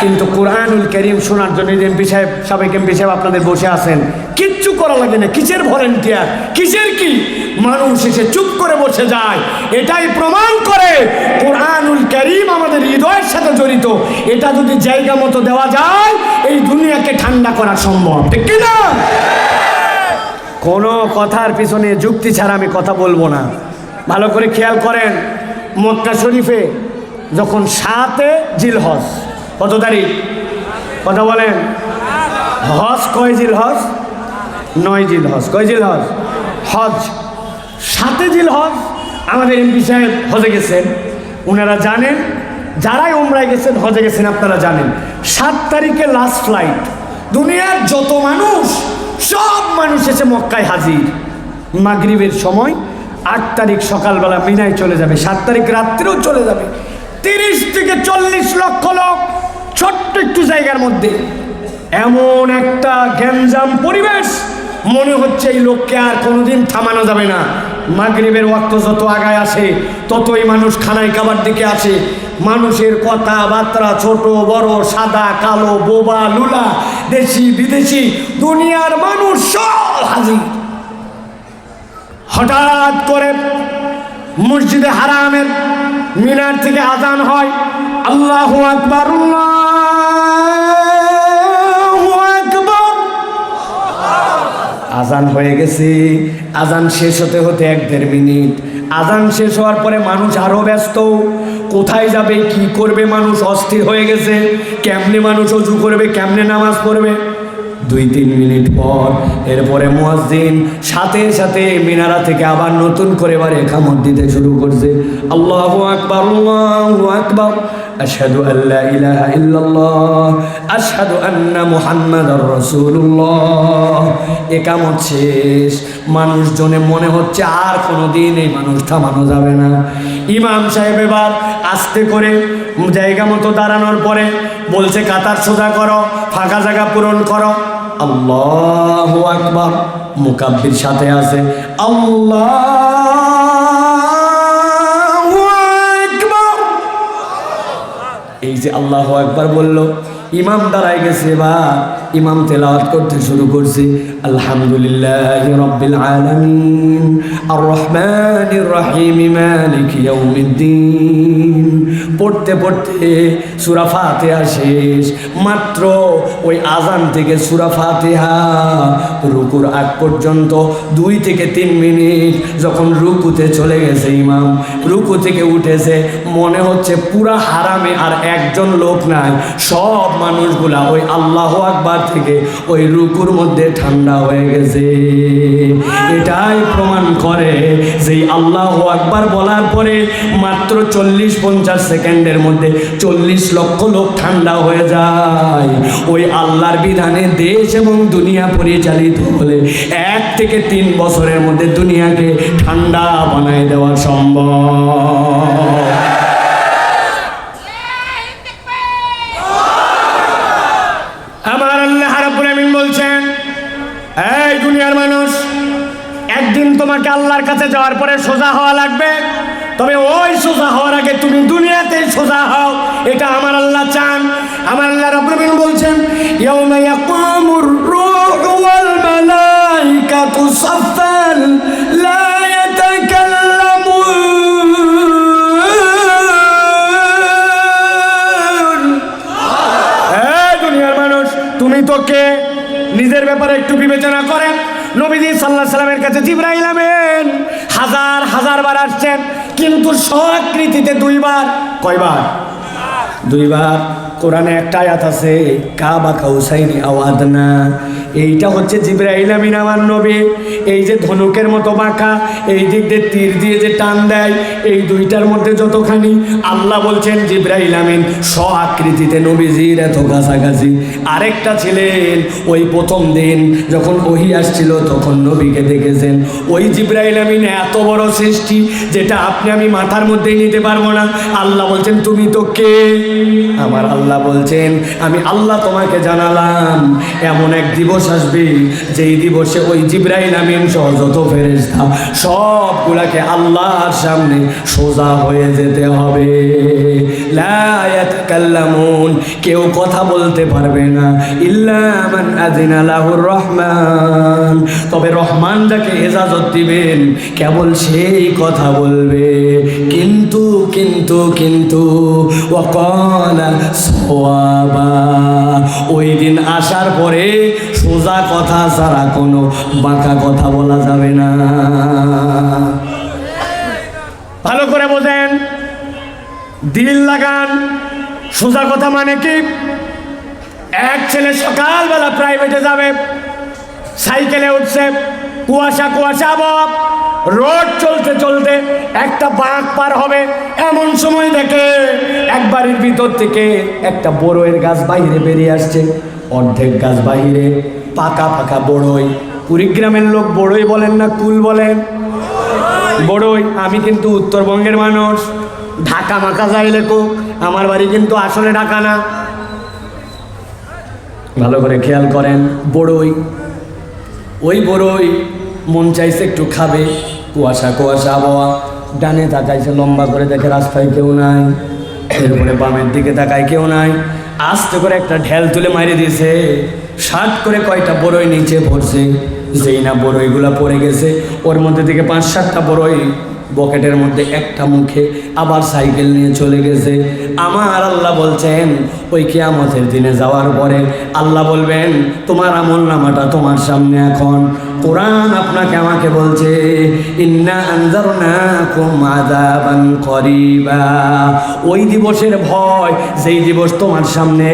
কিন্তু কোরআনুল করিম শোনার জন্য এমপি সাহেব, সাবেক এমপি সাহেব আপনাদের বসে আছেন, কিচ্ছু করা লাগে না। কিসের ভলেন্টিয়ার? কিসের কি? মানুষ এসে চুপ করে বসে যায়। এটাই প্রমাণ করে কোরআনুল করিম আমাদের হৃদয়ের সাথে জড়িত। এটা যদি জায়গা মতো দেওয়া যায়, এই দুনিয়াকে ঠান্ডা করা সম্ভব। ঠিক কি না? কোনো কথার পিছনে যুক্তি ছাড়া আমি কথা বলব না। ভালো করে খেয়াল করেন, মক্কা শরীফে যখন সাতে জিল হজ কত তারিখ? কথা বলেন। হজ কয় জিল হজ নয় জিল হজ কয় জিল হজ। হজ সাতে জিল হজ আমাদের এমপি সাহেব হজে গেছেন। ওনারা জানেন, যারাই ওমরায় গেছেন, হজে গেছেন, আপনারা জানেন। সাত তারিখে লাস্ট ফ্লাইট দুনিয়ার যত মানুষ, সব মানুষ এসে মক্কায় হাজির। মাগরিবের সময় আট তারিখ সকালবেলা মিনায় চলে যাবে। সাত তারিখ রাত্রেও চলে যাবে। তিরিশ থেকে চল্লিশ লক্ষ লোক ছোট্ট একটু জায়গার মধ্যে। এমন একটা গ্যাঞ্জাম পরিবেশ মনে হচ্ছে এই লোককে আর কোনোদিন থামানো যাবে না। মাগরিবের ওয়াক্ত যত আগায় আসে, ততই মানুষ খানায় খাবার দিকে আসে। মানুষের কথাবার্তা ছোট, বড়, সাদা, কালো, বোবা, লুলা, দেশি, বিদেশি, দুনিয়ার মানুষ সব হাজির। হঠাৎ করে মসজিদে হারামের মিনার থেকে আজান হয়। আল্লাহ আকবর আজান হয়ে গেছে। আজান শেষ হতে হতে এক দেড় মিনিট। আজান শেষ হওয়ার পরে মানুষ আরও ব্যস্ত। কোথায় যাবে, কি করবে মানুষ? অস্থির হয়ে গেছে। কেমনে মানুষ অজু করবে, কেমনে নামাজ পড়বে? দুই, তিন মিনিট পর এরপরে মুয়াজ্জিন সাথে সাথে মিনারা থেকে আবার নতুন করে এবার একামত দিতে শুরু করছে। আল্লাহু আকবার আল্লাহু আকবার। আশহাদু আল্লা ইলাহা ইল্লাল্লাহ। আশহাদু আন্না মুহাম্মাদার রাসূলুল্লাহ। একামত শেষ। মানুষজনে মনে হচ্ছে আর কোনোদিন এই মানুষ থামানো যাবে না। ইমাম সাহেব এবার আস্তে করে জায়গা মতো দাঁড়ানোর পরে বলছে, কাতার সোজা করো, ফাঁকা জায়গা পূরণ করো। আল্লাহ আকবার। মুকাব্বির সাথে আছে, আল্লাহ এই যে আল্লাহ একবার বলল, ইমাম দাঁড়ায় গেছে বা ইমাম তেলাওয়াত করতে শুরু করছে, আলহামদুলিল্লাহ রব্বিল আলামিন আর রহমানির রহিম, মালিক ইয়াউমিদ্দিন। পড়তে পড়তে সূরা ফাতিহা শেষ। মাত্র ওই আজান থেকে সূরা ফাতিহা রুকুর আগ পর্যন্ত দুই থেকে তিন মিনিট যখন রুকুতে চলে গেছে ইমাম, রুকু থেকে উঠেছে, মনে হচ্ছে পুরা হারামে আর একজন লোক নাই। সব মানুষগুলা ওই আল্লাহ আকবার থেকে ওই রুকুর মধ্যে ঠান্ডা হয়ে গেছে। এটাই প্রমাণ করে যে আল্লাহ আকবার বলার পরে মাত্র চল্লিশ পঞ্চাশ সেকেন্ডের মধ্যে চল্লিশ লক্ষ লোক ঠান্ডা হয়ে যায়। ওই আল্লাহর বিধানে দেশ এবং দুনিয়া পরিচালিত হলে এক থেকে তিন বছরের মধ্যে দুনিয়াকে ঠান্ডা বানায় দেওয়া সম্ভব। আমিন বলছেন, এই দুনিয়ার মানুষ, একদিন তোমাকে আল্লাহর কাছে যাওয়ার পরে সোজা সাল্লাহ সাল্লামের কাছে জিব্রাইল আমেন। হাজার হাজার বার আসছেন কিন্তু স্বকৃতিতে দুইবার। কয়বার? দুইবার। কোরআনে একটা আয়াত আছে, কাবা কাউসাইনি আওয়াদনা এইটা হচ্ছে জিব্রাইল আমিন আমার নবী। এই যে ধনুকের মতো বাঁকা, এই দিক দিয়ে তীর দিয়ে যে টান দেয়, এই দুইটার মধ্যে যতখানি আল্লাহ বলছেন, জিব্রাইল আমিন স্ব আকৃতিতে নবীজির এত কাছাকাছি আরেকটা ছিলেন, ওই প্রথম দিন যখন ওহি আসছিল, তখন নবীকে দেখেছেন। ওই জিব্রাইল আমিন এত বড় সৃষ্টি, যেটা আপনি আমি মাথার মধ্যেই নিতে পারব না। আল্লাহ বলছেন, তুমি তো কে? আমার আল্লাহ বলছেন, আমি আল্লাহ তোমাকে জানালাম, এমন এক দিবস আসবে, যেই দিবসে ওই জিব্রাইল আমিন সহ যত ফেরেশতা, সবগুলাকে আল্লাহর সামনে সোজা হয়ে যেতে হবে। লা কেউ কথা বলতে পারবে না, ইল্লা মান রহমান। তবে রহমান যাকে এজাজত দিবেন, কেবল সেই কথা বলবে। কিন্তু কিন্তু ওই দিন আসার পরে সোজা কথা ছাড়া কোনো বাঁকা কথা বলা যাবে না। ভালো করে বোঝেন। দিল লাগান। সোজা কথা মানে কি? এক ছেলে সকালবেলা প্রাইভেটে যাবে, সাইকেলে উঠছে, কুয়াশা কুয়াশা আবহাওয়া। রোড চলতে চলতে একটা বাঁক পার হবে। এমন সময় দেখে এক বাড়ির ভিতর থেকে একটা বড়ইয়ের গাছ বাইরে বেরিয়ে আসছে। অর্ধেক গাছ বাইরে, পাকা পাকা বড়ই। কুড়িগ্রামের লোক বড়ই বলেন না কুল বলেন? বড়ই, আমি কিন্তু উত্তরবঙ্গের মানুষ। ঢাকা মাকা যাই লেখো আমার বাড়ি কিন্তু আসলে ঢাকা না। ভালো করে খেয়াল করেন, বড়ই। ওই বড়ই মন চাইছে একটু খাবে। কুয়াশা কুয়াশা আবহাওয়া। ডানে তাকাইছে, লম্বা করে দেখে রাস্তায় কেউ নাই। এরপরে বামের দিকে তাকায় কেউ নাই। আস্তে করে একটা ঢেল তুলে মারি দিয়েছে। শার্ট করে কয়টা বড়ই নিচে পড়ছে। যেই না বড়ইগুলা পড়ে গেছে। ওর মধ্যে থেকে পাঁচ, সাতটা বড়ই বকেটের মধ্যে একটা মুখে আবার সাইকেল নিয়ে চলে গেছে। আমার আল্লাহ বলছেন, ওই কিয়ামতের দিনে যাওয়ার পরে আল্লাহ বলবেন, তোমার আমল নামাটা তোমার সামনে এখন। কোরআন আপনাকে আমাকে বলছে, ইন্না আনজারনাকুম করিবা। ওই দিবসের ভয়, যেই দিবস তোমার সামনে,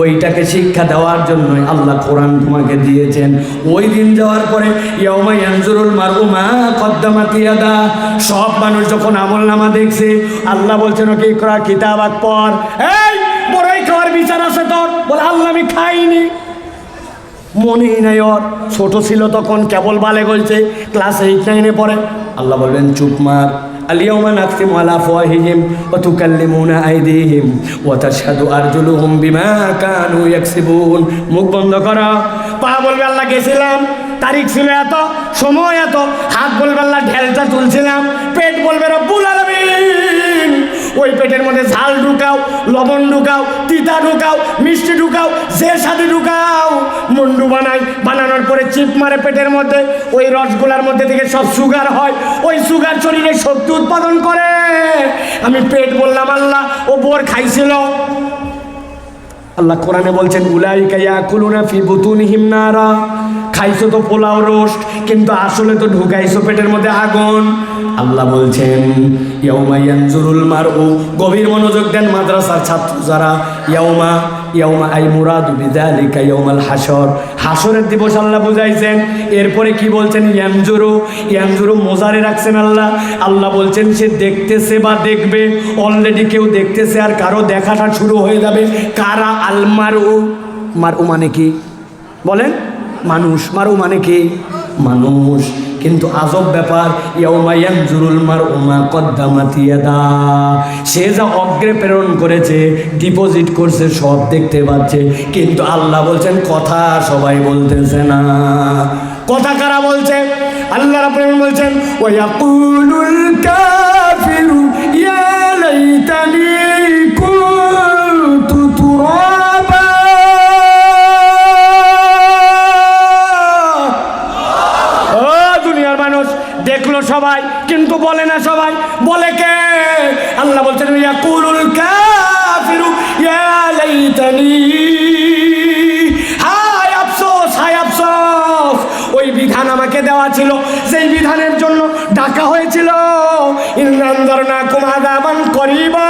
ওইটাকে শিক্ষা দেওয়ার জন্যই আল্লাহ কোরআন তোমাকে দিয়েছেন। ওই দিন যাওয়ার পরে, ইয়াউমা ইয়ানজুরুল মারউ মা কদ্দামাত সব মানুষ যখন আমল নামা দেখছে, আল্লাহ বলছেন, ওকে করা কিতাব আক পর এই, বড়ই খাওয়ার বিচার আছে তোর। বলে, আল্লাহ, আমি খাইনি। মনেই নাই ওর ছোট ছিল তখন কেবল বালে গলছে ক্লাস এইট নাইনে পড়ে আল্লাহ বলবেন চুপ মার اليوم نختم على أفواههم وتكلمنا أيديهم وتشهد أرجلهم بما كانوا يكسبون মুখ বন্ধ করো পা বলবে আল্লাহ গেছিলাম তারিখ ছিল এত সময় এত হাত বলবে আল্লাহ ঢেলটা তুলছিলাম পেট বলবে রব্বুল আলামিন ওই পেটের মধ্যে ঝাল ঢুকাও, লবণ ঢুকাও, তিতা ঢুকাও, মিষ্টি ঢুকাও, যে স্বাদে ঢুকাও, মুন্ডু বানাই, বানানোর পরে চিপ মারে পেটের মধ্যে, ওই রসগোলার মধ্যে থেকে সব সুগার হয়, ওই সুগার শরীরে শক্তি উৎপাদন করে। আমি পেট বললাম, আল্লাহ, ও বোর খাইছিল। আল্লাহ কোরআনে বলছেন, উলাইকা ইয়াকুলুনা ফি বুতুনিহিম নারা। খাইছো তো পোলাও রোস্ট, কিন্তু আসলে তো ঢুকাইছো পেটের মধ্যে আগুন। আল্লাহ বলছেন, ইয়াউমা ইয়ানজুরুল মারউ, গভীর মনোযোগ দেন মাদ্রাসার ছাত্র যারা ইয়াউমা ইয়াউমা আই মুরাদু বিযালিকা ইয়াউমাল হাসর হাসরের দিবস আল্লাহ বুঝাইছেন, এরপরে কি বলছেন? ইয়ানজুরু ইয়ানজুরু মোজারে রাখছেন আল্লাহ। আল্লাহ বলছেন, সে দেখতেছে বা দেখবে অলরেডি কেউ দেখতেছে আর কারও দেখাটা শুরু হয়ে যাবে। কারা আলমারু মারু মানে কি? বলেন। মানুষ, মারু মানে কি? মানুষ। কিন্তু আজব ব্যাপার সে যা অগ্রে প্রেরণ করেছে, ডিপোজিট করছে, সব দেখতে পাচ্ছে। কিন্তু আল্লাহ বলছেন, কথা সবাই বলতেছে না। কথা কারা বলছে? আল্লাহ বলছেন ওয়াকুলুল দেওয়া ছিল সেই বিধানের জন্য ডাকা হয়েছিল। করিবা।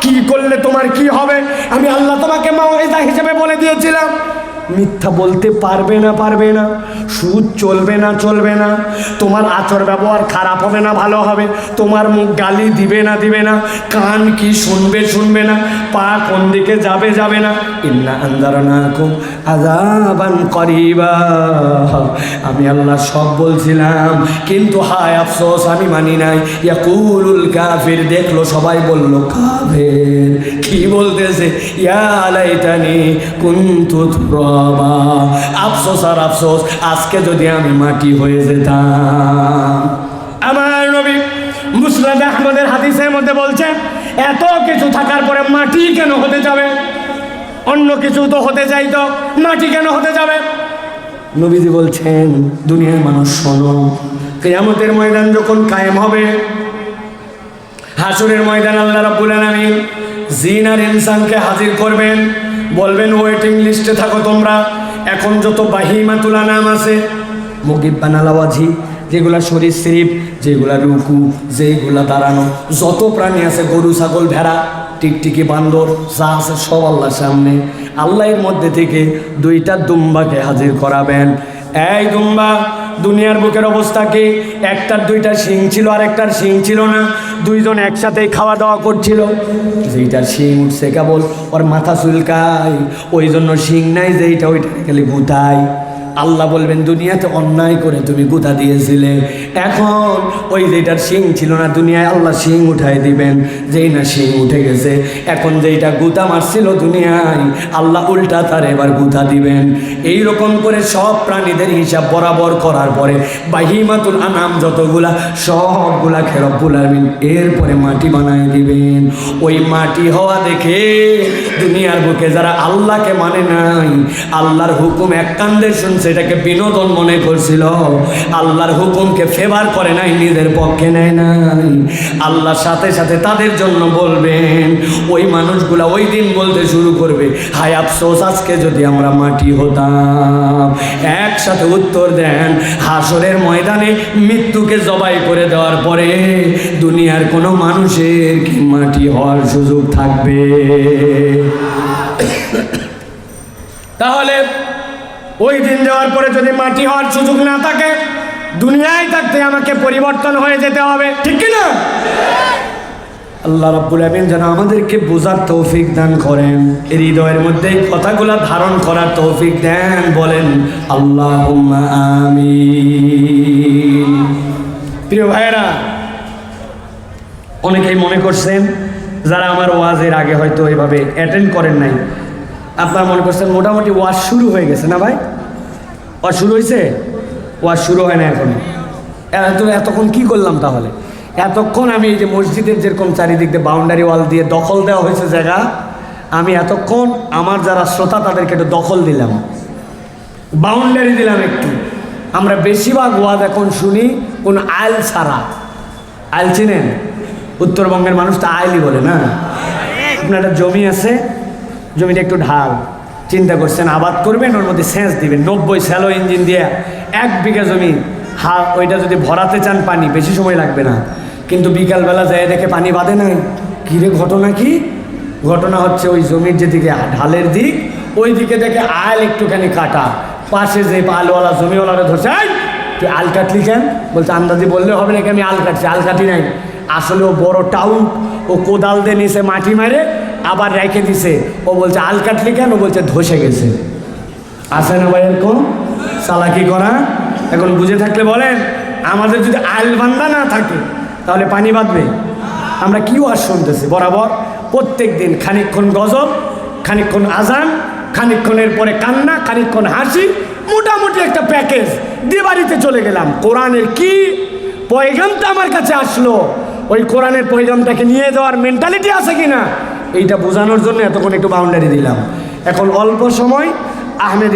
কি করলে তোমার কি হবে? আমি আল্লাহ তোমাকে মাওয়াইদা হিসেবে বলে দিয়েছিলাম। মিথ্যা বলতে পারবে না পারবে না। সুদ চলবে না চলবে না। তোমার আচর ব্যবহার খারাপ হবে না, ভালো হবে। তোমার মুখ গালি দিবে না দিবে না। কান কি শুনবে শুনবে না। পা কোন দিকে যাবে যাবে না। ইন্না আন্দারনাকুম আযাবান করিবা। আমি আল্লাহ সব বলছিলাম, কিন্তু হায় আফসোস, আমি মানি নাই। ইয়াকুলুল কাফির দেখল, সবাই বলল, কাফের। কি বলতেছে? ইয়া লাইতানি কুনতু তুরাবা। আফসোস আর আফসোস, আজকে যদি আমি মাটি হয়ে যেতাম। আমার নবী মুসলাদ আহমদের হাদিসের মধ্যে বলছেন এত কিছু থাকার পরে মাটি কেন হতে যাবে? অন্য কিছু তো হতে চাইতো মাটি কেন হতে যাবে? নবীজি বলছেন, দুনিয়ার মানুষ শোনো, কেয়ামতের ময়দান যখন কায়েম হবে, হাসুরের ময়দান আল্লাহ রাব্বুল আলামিন জিন আর ইনসানকে হাজির করবেন। বলবেন, ওয়েটিং লিস্টে থাকো তোমরা, এখন যত বাহিমাতুল নাম আছে মুগিব্বান আলাওয়াজি যেগুলা শরীর শরীফ যেগুলা রুকু, যেগুলা দাঁড়ানো, যত প্রাণী আছে, গরু, ছাগল, ভেড়া টিকটিকি বান্দর, যা আছে সব আল্লাহর সামনে। আল্লাহর মধ্যে থেকে দুইটা দুম্বাকে হাজির করাবেন। এই দুম্বা, দুনিয়ার বুকের অবস্থা কি? একটার দুইটা শিং ছিল আর একটার শিং ছিল না। দুইজন একসাথেই খাওয়া দাওয়া করছিল। যেইটার শিং উঠছে কেবল, ওর মাথা চুলকায়। ওই জন্য শিং নাই, যেইটা ওইটা খালি গুতায় আল্লাহ বলবেন, দুনিয়াতে অন্যায় করে তুমি গুতা দিয়েছিলে। এখন ওই যেটার শিং ছিল না, দুনিয়ায় আল্লাহ শিং উঠাই দিবেন। যেই না শিং উঠে গেছে, এখন যেইটা গুতা মারছিল দুনিয়ায়, আল্লাহ উল্টা তার এবার গুতা দিবেন। এই রকম করে সব প্রাণীদের হিসাব বরাবর করার পরে বাহিমাতুল আনাম যতগুলা সবগুলা খেরব্বুল আলমিন এরপরে মাটি বানায় দিবেন। ওই মাটি হওয়া দেখে দুনিয়ার বুকে যারা আল্লাহকে মানে নাই, আল্লাহর হুকুম এক কান্দে শুনছে এটাকে বিনোদন মনে করছিল। আল্লাহর হুকুমকে ফেভার করে নাই, নিজের পক্ষে নেয় নাই। আল্লাহর সাথে সাথে তাদের জন্য বলবেন, ওই মানুষগুলা ওই দিন বলতে শুরু করবে, হায় আফসোস, আজকে যদি আমরা মাটি হতাম। একসাথে উত্তর দেন হাসরের ময়দানে মৃত্যুকে জবাই করে দেওয়ার পরে দুনিয়ার কোনো মানুষের কি মাটি হওয়ার সুযোগ থাকবে? তাহলে ওই দিন যাওয়ার পরে যদি মাটি হওয়ার সুযোগ না থাকে, দুনিয়ায় থাকতে আমাকে পরিবর্তন হয়ে যেতে হবে। ঠিক কি না? আল্লাহ রাব্বুল আমিন যেন আমাদেরকে বোঝার তৌফিক দান করেন। হৃদয়ের মধ্যে কথাগুলো ধারণ করার তৌফিক দেন, বলেন আল্লাহ আমিন। প্রিয় ভাইয়েরা, অনেকেই মনে করছেন, যারা আমার ওয়াজের আগে হয়তো এভাবে অ্যাটেন্ড করেন নাই আপনারা মনে করছেন মোটামুটি ওয়াজ শুরু হয়ে গেছে না ভাই? ওয়াজ শুরু হয়েছে? ওয়াজ শুরু হয় না এখন। এত এতক্ষণ কি করলাম তাহলে? এতক্ষণ আমি এই যে মসজিদের যেরকম চারিদিক দিয়ে বাউন্ডারি ওয়াল দিয়ে দখল দেওয়া হয়েছে জায়গা, আমি এতক্ষণ আমার যারা শ্রোতা তাদেরকে একটু দখল দিলাম। বাউন্ডারি দিলাম একটু। আমরা বেশিরভাগ ওয়াজ এখন শুনি কোন আইল ছাড়া। আইল চিনেন? উত্তরবঙ্গের মানুষ তো আইলই বলে না? আপনার একটা জমি আছে জমিটা একটু ঢাল। চিন্তা করছেন, আবাদ করবেন, ওর মধ্যে সেচ দিবেন। নব্বই স্যালো ইঞ্জিন দিয়ে এক বিঘা জমি, হা, ওইটা যদি ভরাতে চান পানি, বেশি সময় লাগবে না। কিন্তু বিকালবেলা যায় দেখে পানি বাঁধে নাই। কিরে ঘটনা কি? ঘটনা হচ্ছে ওই জমির যেদিকে ঢালের দিক ওই দিকে দেখে আল একটুখানি কাটা। পাশে যে আলওয়ালা জমিওয়ালারা ধরছে তুই আল কাটলি কেন? বলছে, আন্দাজি বললে হবে নাকি আমি আল কাটছি? আল কাটি নাই। আসলে ও বড় টাউন, ও কোদাল দিয়ে নিচে মাটি মারে আবার রেখে দিছে। ও বলছে, আল কাটলি কেন? ও বলছে, ধসে গেছে। আছে না ভাই এরকম? চালাকি করা? এখন বুঝে থাকলে বলেন, আমাদের যদি আল বান্ধা না থাকে, তাহলে পানি বাঁধবে। আমরা কি ওয়াজ শুনতেছি? বরাবর প্রত্যেক দিন খানিকক্ষণ গজব, খানিকক্ষণ আজান, খানিকক্ষণের পরে কান্না, খানিকক্ষণ হাসি, মোটামুটি একটা প্যাকেজ। দিয়ে বাড়িতে চলে গেলাম। কোরআনের কি পয়গামটা আমার কাছে আসলো? ওই কোরআনের পয়গামটাকে নিয়ে যাওয়ার মেন্টালিটি আছে কি না এইটা বোঝানোর জন্য এতক্ষণ একটু বাউন্ডারি দিলাম। এখন অল্প সময় আহমেদ